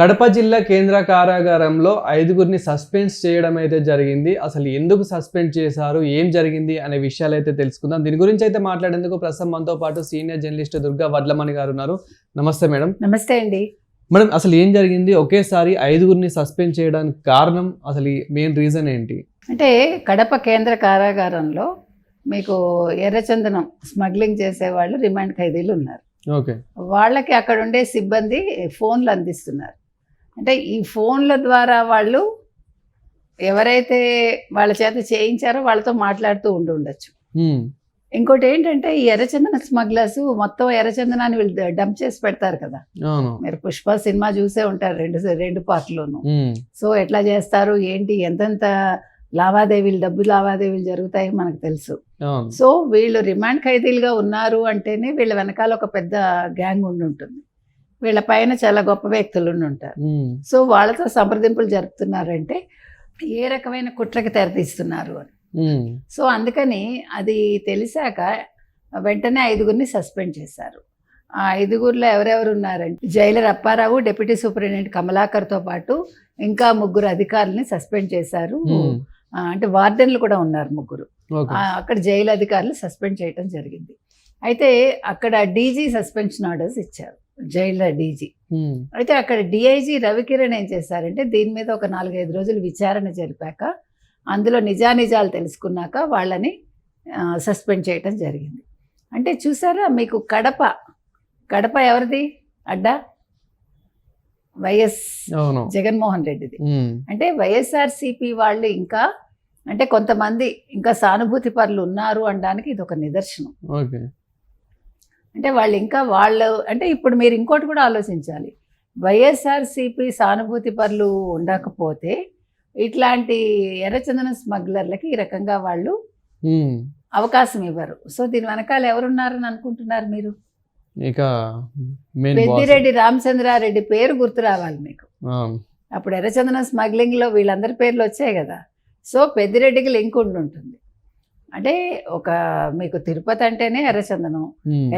కడప జిల్లా కేంద్ర కారాగారంలో ఐదుగురిని సస్పెండ్ చేయడం అయితే జరిగింది. అసలు ఎందుకు సస్పెండ్ చేశారు? ఏం జరిగింది? అనే విషయాలు అయితే తెలుసుకుందాం. దీని గురించి అయితే మాట్లాడేందుకు ప్రస్తుతం మనతో పాటు సీనియర్ జర్నలిస్ట్ దుర్గా వడ్లమణి గారు ఉన్నారు. నమస్తే మేడం. నమస్తే అండి. మేడం అసలు ఏం జరిగింది? ఒకేసారి ఐదుగురిని సస్పెండ్ చేయడానికి కారణం అసలు మెయిన్ రీజన్ ఏంటి? అంటే కడప కేంద్ర కారాగారంలో మీకు ఎర్రచందనం స్మగ్లింగ్ చేసేవాళ్ళు రిమాండ్ ఖైదీలు ఉన్నారు. ఓకే. వాళ్ళకి అక్కడ ఉండే సిబ్బంది ఫోన్లు అందిస్తున్నారు. అంటే ఈ ఫోన్ల ద్వారా వాళ్ళు ఎవరైతే వాళ్ళ చేత చేయించారో వాళ్ళతో మాట్లాడుతూ ఉండి ఉండొచ్చు. ఇంకోటి ఏంటంటే ఈ ఎర్రచందన స్మగ్లర్స్ మొత్తం ఎర్రచందనాన్ని వీళ్ళు డంప్ చేసి పెడతారు కదా. మీరు పుష్ప సినిమా చూసే ఉంటారు రెండు రెండు పార్ట్లోనూ. సో ఎట్లా చేస్తారు ఏంటి ఎంతెంత లావాదేవీలు డబ్బు లావాదేవీలు జరుగుతాయి మనకు తెలుసు. సో వీళ్ళు రిమాండ్ ఖైదీలుగా ఉన్నారు అంటేనే వీళ్ళ వెనకాల ఒక పెద్ద గ్యాంగ్ ఉండి ఉంటుంది. వీళ్ళ పైన చాలా గొప్ప వ్యక్తులు ఉంటారు. సో వాళ్ళతో సంప్రదింపులు జరుపుతున్నారంటే ఏ రకమైన కుట్రకి తెరతీస్తున్నారు అని. సో అందుకని అది తెలిసాక వెంటనే ఐదుగురిని సస్పెండ్ చేశారు. ఆ ఐదుగురిలో ఎవరెవరు ఉన్నారంటే జైలర్ అప్పారావు డిప్యూటీ సూపరింటెండెంట్ కమలాకర్తో పాటు ఇంకా ముగ్గురు అధికారులని సస్పెండ్ చేశారు. అంటే వార్డెన్లు కూడా ఉన్నారు ముగ్గురు. అక్కడ జైలు అధికారులు సస్పెండ్ చేయడం జరిగింది. అయితే అక్కడ డీజీ సస్పెన్షన్ ఆర్డర్స్ ఇచ్చారు. జైల్లో డీజీ. అయితే అక్కడ డిఐజీ రవికిరణ్ ఏం చేశారంటే దీని మీద ఒక నాలుగైదు రోజులు విచారణ జరిపాక అందులో నిజానిజాలు తెలుసుకున్నాక వాళ్ళని సస్పెండ్ చేయటం జరిగింది. అంటే చూసారా మీకు కడప కడప ఎవరిది? అడ్డా? వైఎస్ జగన్మోహన్ రెడ్డిది. అంటే వైఎస్ఆర్సీపీ వాళ్ళు ఇంకా అంటే కొంతమంది ఇంకా సానుభూతి పరులు ఉన్నారు అనడానికి ఇది ఒక నిదర్శనం అంటే వాళ్ళు ఇంకా వాళ్ళు అంటే ఇప్పుడు మీరు ఇంకోటి కూడా ఆలోచించాలి. వైఎస్ఆర్సీపీ సానుభూతి పరులు ఉండకపోతే ఇట్లాంటి ఎర్రచందన స్మగ్లర్లకి ఈ రకంగా వాళ్ళు. అవకాశం ఇవ్వరు. సో దీని వెనకాల ఎవరున్నారని అనుకుంటున్నారు మీరు? ఇక పెద్దిరెడ్డి రామచంద్రారెడ్డి పేరు గుర్తు రావాలి మీకు. అప్పుడు ఎర్రచందనం స్మగ్లింగ్లో వీళ్ళందరి పేర్లు వచ్చాయి కదా. సో పెద్దిరెడ్డికి లింక్ ఉండి ఉంటుంది అంటే ఒక మీకు తిరుపతి అంటేనే ఎర్రచందనం.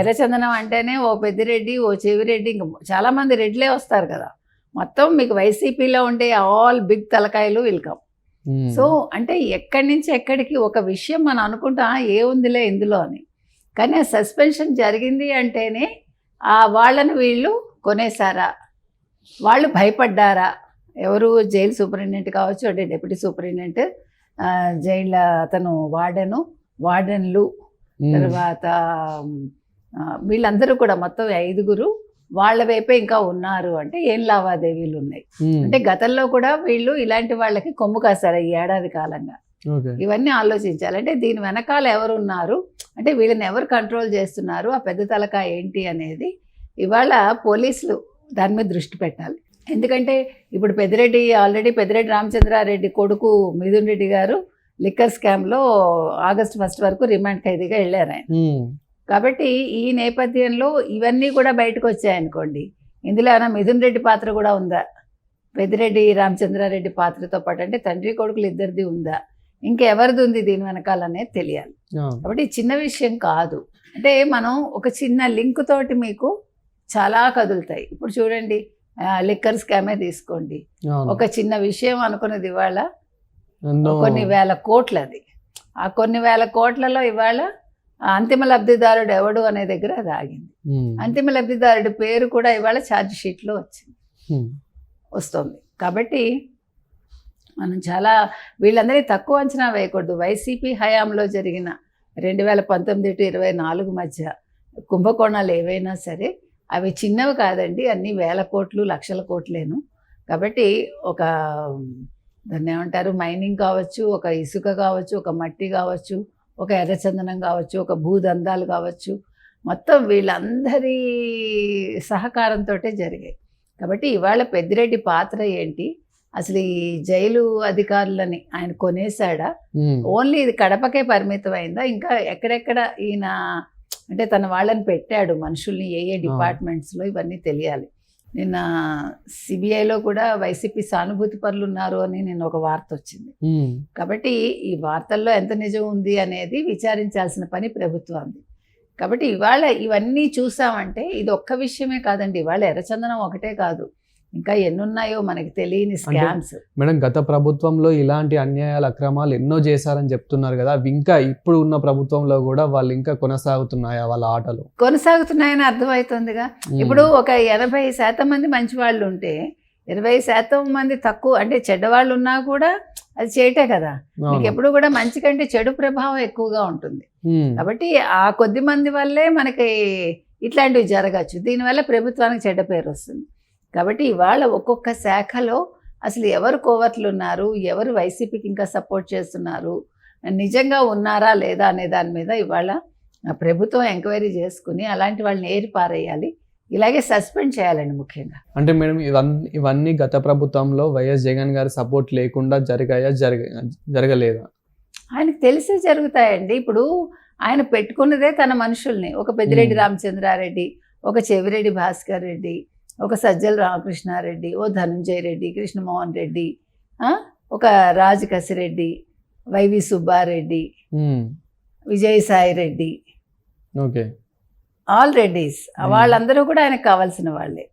ఎర్రచందనం అంటేనే ఓ పెద్దిరెడ్డి ఓ చెవిరెడ్డి ఇంక చాలా మంది రెడ్లే వస్తారు కదా. మొత్తం మీకు వైసీపీలో ఉండే ఆల్ బిగ్ తలకాయలు వెల్కమ్. సో అంటే ఎక్కడి నుంచి ఎక్కడికి ఒక విషయం మనం అనుకుంటాం "ఆ, ఏ ఉందిలే ఇందులో అని. కానీ ఆ సస్పెన్షన్ జరిగింది అంటేనే ఆ వాళ్ళని వీళ్ళు కొనేసారా వాళ్ళు భయపడ్డారా? ఎవరు జైలు సూపరింటెండెంట్ కావచ్చు అంటే డిప్యూటీ సూపరింటెండెంట్ జైలు అతను వార్డెను వార్డెన్లు. తర్వాత వీళ్ళందరూ కూడా మొత్తం ఐదుగురు వాళ్ళ వైపే ఇంకా ఉన్నారు అంటే ఏం లావాదేవీలు ఉన్నాయి. అంటే గతంలో కూడా వీళ్ళు ఇలాంటి వాళ్ళకి కొమ్ము కాశారు ఈ ఏడాది కాలంగా. ఇవన్నీ ఆలోచించాలి. అంటే దీని వెనకాల ఎవరు ఉన్నారు అంటే వీళ్ళని ఎవరు కంట్రోల్ చేస్తున్నారు? ఆ పెద్ద తలక ఏంటి అనేది ఇవాళ పోలీసులు దాని మీద దృష్టి పెట్టాలి. ఎందుకంటే ఇప్పుడు పెద్దిరెడ్డి ఆల్రెడీ పెద్దిరెడ్డి రామచంద్రారెడ్డి కొడుకు మిథున్ రెడ్డి గారు లిక్కర్ స్కామ్లో ఆగస్ట్ ఫస్ట్ వరకు రిమాండ్ ఖైదీగా వెళ్ళారు ఆయన. కాబట్టి ఈ నేపథ్యంలో ఇవన్నీ కూడా బయటకు వచ్చాయనుకోండి ఇందులో ఏమైనా మిథున్ రెడ్డి పాత్ర కూడా ఉందా? పెద్దిరెడ్డి రామచంద్రారెడ్డి పాత్రతో పాటు అంటే తండ్రి కొడుకులు ఇద్దరిది ఉందా? ఇంకెవరిది ఉంది దీని వెనకాలనేది తెలియాలి. కాబట్టి చిన్న విషయం కాదు. అంటే మనం ఒక చిన్న లింక్ తోటి మీకు చాలా కదులుతాయి. ఇప్పుడు చూడండి లిక్కర్ స్కామే తీసుకోండి. ఒక చిన్న విషయం అనుకున్నది ఇవాళ. కొన్ని వేల కోట్లది. ఆ కొన్ని వేల కోట్లలో ఇవాళ అంతిమ లబ్ధిదారుడు ఎవడు అనే దగ్గర అది ఆగింది. అంతిమ లబ్ధిదారుడి పేరు కూడా ఇవాళ ఛార్జ్ షీట్లో వచ్చింది. వస్తుంది. కాబట్టి మనం చాలా వీళ్ళందరినీ తక్కువ అంచనా వేయకూడదు. వైసీపీ హయాంలో జరిగిన రెండు వేల పంతొమ్మిది టు ఇరవై నాలుగు మధ్య కుంభకోణాలు ఏవైనా సరే అవి చిన్నవి కాదండి అన్ని వేల కోట్లు లక్షల కోట్లేను. కాబట్టి ఒక దాన్ని ఏమంటారు మైనింగ్ కావచ్చు ఒక ఇసుక కావచ్చు ఒక మట్టి కావచ్చు ఒక ఎర్రచందనం కావచ్చు ఒక భూదందాలు కావచ్చు మొత్తం వీళ్ళందరి సహకారంతో జరిగాయి. కాబట్టి ఇవాళ పెద్దిరెడ్డి పాత్ర ఏంటి? అసలు ఈ జైలు అధికారులని ఆయన కొనేసాడా హ్మ్. ఓన్లీ ఇది కడపకే పరిమితం అయిందా ఇంకా ఎక్కడెక్కడ ఈయన అంటే తన వాళ్ళని పెట్టాడు మనుషుల్ని ఏ ఏ డిపార్ట్మెంట్స్లో ఇవన్నీ తెలియాలి. నిన్న సిబిఐలో కూడా వైసీపీ సానుభూతి పరులు ఉన్నారు అని నిన్న ఒక వార్త వచ్చింది. కాబట్టి ఈ వార్తల్లో ఎంత నిజం ఉంది అనేది విచారించాల్సిన పని ప్రభుత్వాన్ని కాబట్టి ఇవాళ ఇవన్నీ చూసామంటే ఇది ఒక్క విషయమే కాదండి. ఇవాళ ఎర్రచందనం ఒకటే కాదు. ఇంకా ఎన్నున్నాయో మనకి తెలియని స్కామ్స్. మేడం గత ప్రభుత్వంలో ఇలాంటి అన్యాయాలు అక్రమాలు ఎన్నో చేశారని చెప్తున్నారు కదా అవి ఇంకా ఇప్పుడు ఉన్న ప్రభుత్వంలో కూడా వాళ్ళు ఇంకా కొనసాగుతున్నాయా వాళ్ళ ఆటలు? కొనసాగుతున్నాయని అర్థమవుతుందిగా. ఇప్పుడు ఒక ఎనభై శాతం మంది మంచి వాళ్ళు ఉంటే ఇరవై శాతం మంది తక్కువ అంటే చెడ్డవాళ్ళు ఉన్నా కూడా అది చేయటే కదా. మీకు ఎప్పుడు కూడా మంచి కంటే చెడు ప్రభావం ఎక్కువగా ఉంటుంది. కాబట్టి ఆ కొద్ది మంది వల్లే మనకి ఇట్లాంటివి జరగచ్చు. దీనివల్ల ప్రభుత్వానికి చెడ్డ పేరు వస్తుంది. కాబట్టి ఇవాళ ఒక్కొక్క శాఖలో అసలు ఎవరు కోవర్ట్లు ఉన్నారు ఎవరు వైసీపీకి ఇంకా సపోర్ట్ చేస్తున్నారు? నిజంగా ఉన్నారా లేదా అనే దాని మీద ఇవాళ ప్రభుత్వం ఎంక్వైరీ చేసుకుని అలాంటి వాళ్ళని ఏరి పారేయాలి. ఇలాగే సస్పెండ్ చేయాలండి ముఖ్యంగా. అంటే మేడం ఇవన్నీ ఇవన్నీ గత ప్రభుత్వంలో వైఎస్ జగన్ గారి సపోర్ట్ లేకుండా జరిగాయా జరగ జరగలేదా? ఆయనకు తెలిసే జరుగుతాయండి. ఇప్పుడు ఆయన పెట్టుకున్నదే తన మనుషుల్ని. ఒక పెద్దిరెడ్డి. రామచంద్రారెడ్డి ఒక చెవిరెడ్డి భాస్కర్ రెడ్డి ఒక సజ్జల రామకృష్ణారెడ్డి ఓ ధనుంజయ రెడ్డి కృష్ణమోహన్ రెడ్డి ఒక Raju Kasireddy YV Subbareddy Vijayasai Reddy. Okay. All Reddys. వాళ్ళందరూ కూడా ఆయనకు కావాల్సిన వాళ్ళే.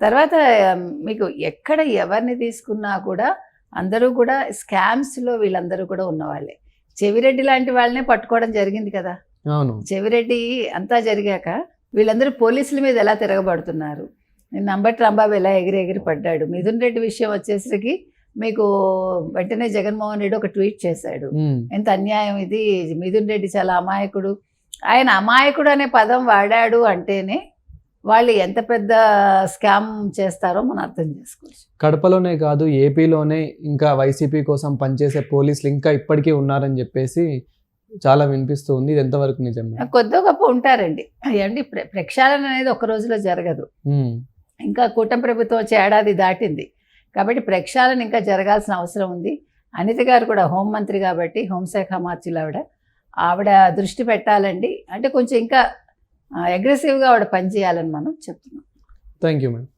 తర్వాత మీకు ఎక్కడ ఎవరిని తీసుకున్నా కూడా అందరూ కూడా స్కామ్స్లో వీళ్ళందరూ కూడా ఉన్నవాళ్ళే. చెవిరెడ్డి లాంటి వాళ్ళనే పట్టుకోవడం జరిగింది కదా? చెవిరెడ్డి అంతా జరిగాక వీళ్ళందరూ పోలీసుల మీద ఎలా తిరగబడుతున్నారు? నిన్న అంబటి రాంబాబు ఎలా ఎగిరి ఎగిరి పడ్డాడు. మిథున్ రెడ్డి విషయం వచ్చేసరికి మీకు వెంటనే జగన్మోహన్ రెడ్డి ఒక ట్వీట్ చేశాడు. ఎంత అన్యాయం ఇది. మిథున్ రెడ్డి చాలా అమాయకుడు. ఆయన అమాయకుడు అనే పదం వాడాడు అంటేనే వాళ్ళు ఎంత పెద్ద స్కామ్ చేస్తారో మనం అర్థం చేసుకోవచ్చు. కడపలోనే కాదు ఏపీలోనే ఇంకా వైసీపీ కోసం పనిచేసే పోలీసులు ఇంకా ఇప్పటికీ ఉన్నారని చెప్పేసి చాలా వినిపిస్తూ ఉంది ఇది ఎంతవరకు నిజమే? కొద్ది గొప్ప ఉంటారండి. ప్ర- ప్రక్షాళన అనేది ఒక రోజులో జరగదు. ఇంకా కూటమి ప్రభుత్వం వచ్చే ఏడాది దాటింది. కాబట్టి ప్రక్షాళన ఇంకా జరగాల్సిన అవసరం ఉంది. అనిత గారు కూడా హోంమంత్రి కాబట్టి హోంశాఖ మార్చులు ఆవిడ. ఆవిడ దృష్టి పెట్టాలండి. అంటే కొంచెం ఇంకా అగ్రెసివ్గా ఆవిడ పనిచేయాలని మనం చెప్తున్నాం. Thank you madam